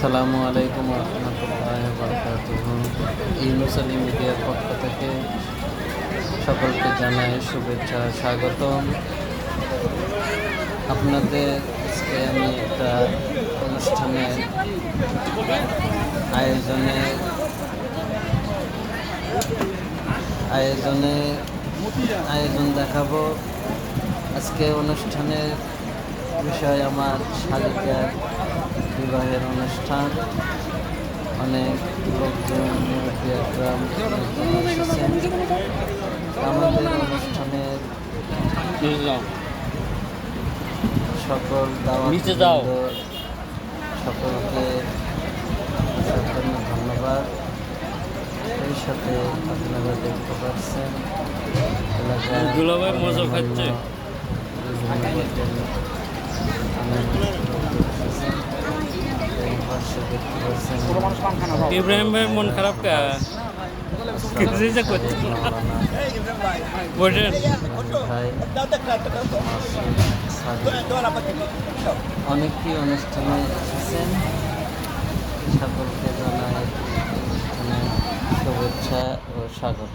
আসসালামু আলাইকুম রহমতুল্লাহ বরকাতুহ। ইউনুস আলী মিডিয়ার পক্ষ থেকে সকলকে জানাই শুভেচ্ছা, স্বাগতম। আপনাদের আজকে আমি একটা অনুষ্ঠানের আয়োজনে আয়োজনে আয়োজন দেখাবো। আজকে অনুষ্ঠানের বিষয় আমার শালিকার বিবাহের অনুষ্ঠান অনেক লোকজন এসেছেন। আমাদের অনুষ্ঠানের সকল। দাওয়াত সকলকে ধন্যবাদ এই সাথে আপনারা দেখতে পাচ্ছেন দুলাভাই মজা খাচ্ছে। বিভিন্ন হোটেল, অন্যান্য লোকজন এসেছেন। এই পাশে দেখতে পাচ্ছেন ইব্রাহিম মন খারাপ কা? যে অনুষ্ঠানে এসেছেন সকলকে জানাই শুভেচ্ছা ও স্বাগত।